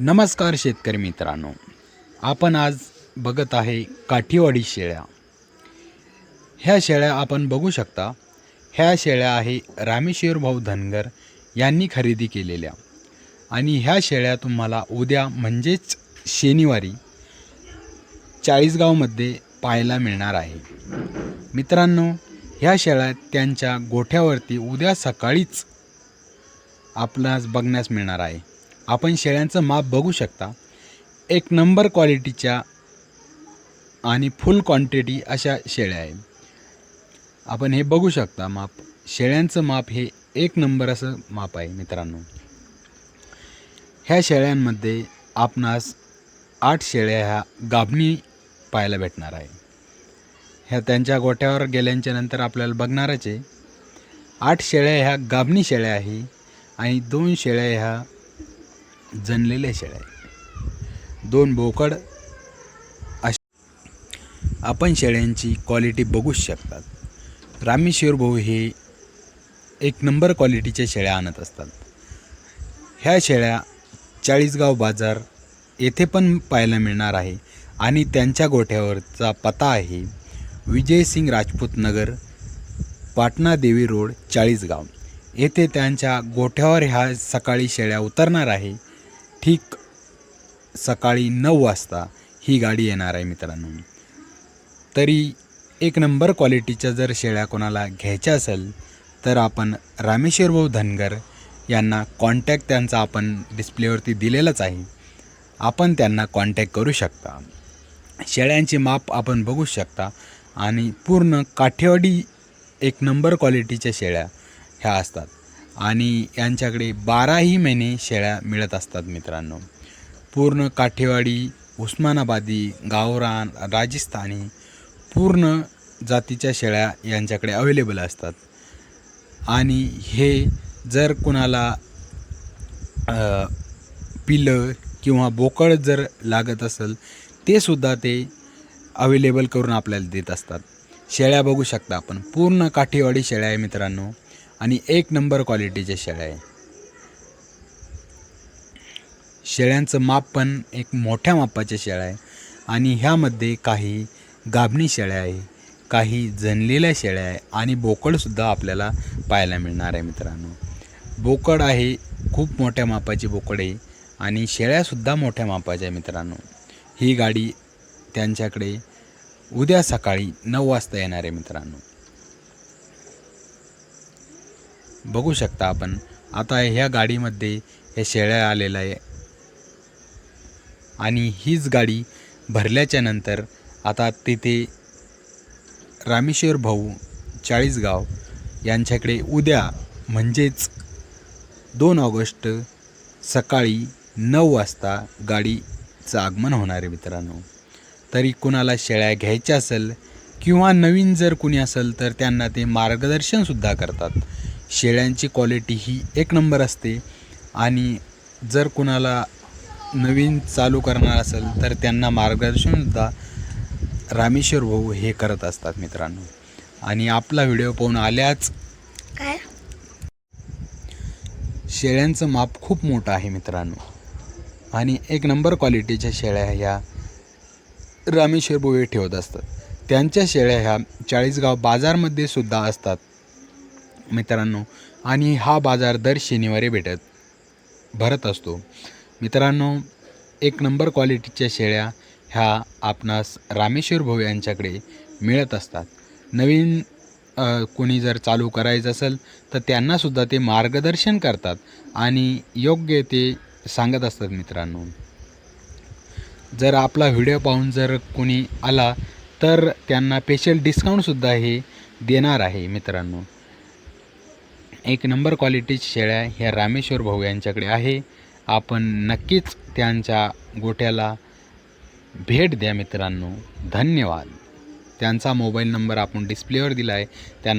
नमस्कार शेतकरी मित्रांनो. आपण आज बघत आहे काठीवाडी शेळ्या. ह्या शेळ्या आपण बघू शकता. ह्या शेळ्या आहे रामेश्वर भाऊ धनगर यांनी खरेदी केलेल्या. आणि ह्या शेळ्या तुम्हाला उद्या म्हणजेच शनिवारी चाळीसगावमध्ये पाहायला मिळणार आहे. मित्रांनो ह्या शेळ्या त्यांच्या गोठ्यावरती उद्या सकाळीच आपणास बघण्यास मिळणार आहे. आपण शेळ्यांचं माप बघू शकता. एक नंबर क्वालिटीच्या आणि फुल क्वांटिटी अशा शेळ्या आहे आपण हे बघू शकता माप. शेळ्यांचं माप हे एक नंबर असं माप आहे मित्रांनो. ह्या शेळ्यांमध्ये आपणास आठ शेळ्या ह्या गाभणी पाहायला भेटणार आहे. ह्या त्यांच्या गोठ्यावर गेल्याच्यानंतर आपल्याला बघणारच आहे. आठ शेळ्या ह्या गाभणी शेळ्या आहे आणि दोन शेळ्या ह्या जनलेल्या शेळ्या दोन बोकड आपण शेळ्यांची क्वालिटी बघूच शकतात. रामेश्वर भाऊ हे एक नंबर क्वालिटीच्या शेळ्या आणत असतात. ह्या शेळ्या चाळीसगाव बाजार येथे पण पाहायला मिळणार आहे आणि त्यांच्या गोठ्यावरचा पत्ता आहे विजयसिंग राजपूत नगर पाटणा देवी रोड चाळीसगाव. येथे त्यांच्या गोठ्यावर ह्या सकाळी शेळ्या उतरणार आहे. ठीक सकाळी नऊ वाजता ही गाडी येणार आहे मित्रांनो. तरी एक नंबर क्वालिटीच्या जर शेळ्या कोणाला घ्यायच्या असेल तर आपण रामेश्वर भाऊ धनगर यांना कॉन्टॅक्ट त्यांचा आपण डिस्प्लेवरती दिलेलाच आहे. आपण त्यांना कॉन्टॅक्ट करू शकता. शेळ्यांचे माप आपण बघू शकता आणि पूर्ण काठेवाडी एक नंबर क्वालिटीच्या शेळ्या ह्या असतात. आणि यांच्याकडे बाराही महिने शेळ्या मिळत असतात मित्रांनो. पूर्ण काठेवाडी उस्मानाबादी गावरान राजस्थानी पूर्ण जातीच्या शेळ्या यांच्याकडे अवेलेबल असतात. आणि हे जर कुणाला पिलं किंवा बोकळ जर लागत असेल ते सुद्धा ते अवेलेबल करून आपल्याला देत असतात. शेळ्या बघू शकता आपण. पूर्ण काठेवाडी शेळ्या आहे मित्रांनो. आणि एक नंबर क्वालिटीच्या शेळ्या आहे. शेळ्यांचं माप पण एक मोठ्या मापाच्या शेळ्या आहे. आणि ह्यामध्ये काही गाभणी शेळ्या आहे काही जनलेल्या शेळ्या आहे आणि बोकडसुद्धा आपल्याला पाहायला मिळणार आहे मित्रांनो. बोकड आहे खूप मोठ्या मापाची बोकड आहे आणि शेळ्यासुद्धा मोठ्या मापाच्या आहे मित्रांनो. ही गाडी त्यांच्याकडे उद्या सकाळी नऊ वाजता येणार आहे मित्रांनो. बघू शकता आपण. आता ह्या गाडीमध्ये हे शेळ्या आलेलं आहे. आणि हीच गाडी भरल्याच्या नंतर आता तिथे रामेश्वर भाऊ चाळीसगाव यांच्याकडे उद्या म्हणजेच दोन ऑगस्ट सकाळी नऊ वाजता गाडीचं आगमन होणार आहे मित्रांनो. तरी कुणाला शेळ्या घ्यायच्या असेल किंवा नवीन जर कुणी असेल तर त्यांना ते मार्गदर्शनसुद्धा करतात. शेळ्यांची क्वालिटी ही एक नंबर असते. आणि जर कुणाला नवीन चालू करणार असेल तर त्यांना मार्गदर्शनसुद्धा रामेश्वर भाऊ हे करत असतात मित्रांनो. आणि आपला व्हिडिओ पाहून आल्याच काय? शेळ्यांचं माप खूप मोठं आहे मित्रांनो. आणि एक नंबर क्वालिटीच्या शेळ्या ह्या रामेश्वर बोवे ठेवत असतात. त्यांच्या शेळ्या ह्या चाळीसगाव बाजारमध्ये सुद्धा असतात. मित्रांनो आणि हा बाजार दर शनिवारी भेटत भरत असतो. मित्रांनो एक नंबर क्वालिटीच्या शेळ्या ह्या आपणास रामेश्वर भाऊ यांच्याकडे मिळत असतात. नवीन कोणी जर चालू करायचं असेल तर त्यांनासुद्धा ते मार्गदर्शन करतात आणि योग्य ते सांगत असतात मित्रांनो. जर आपला व्हिडिओ पाहून जर कोणी आला तर त्यांना स्पेशल डिस्काउंटसुद्धा हे देणार आहे मित्रांनो. एक नंबर क्वालिटीच्या शेळ्या ह्या रामेश्वर भाऊ यांच्याकडे आहे. आपण नक्कीच त्यांच्या गोट्याला भेट द्या मित्रांनो. धन्यवाद. त्यांचा मोबाईल नंबर आपण डिस्प्लेवर दिला आहे त्यांना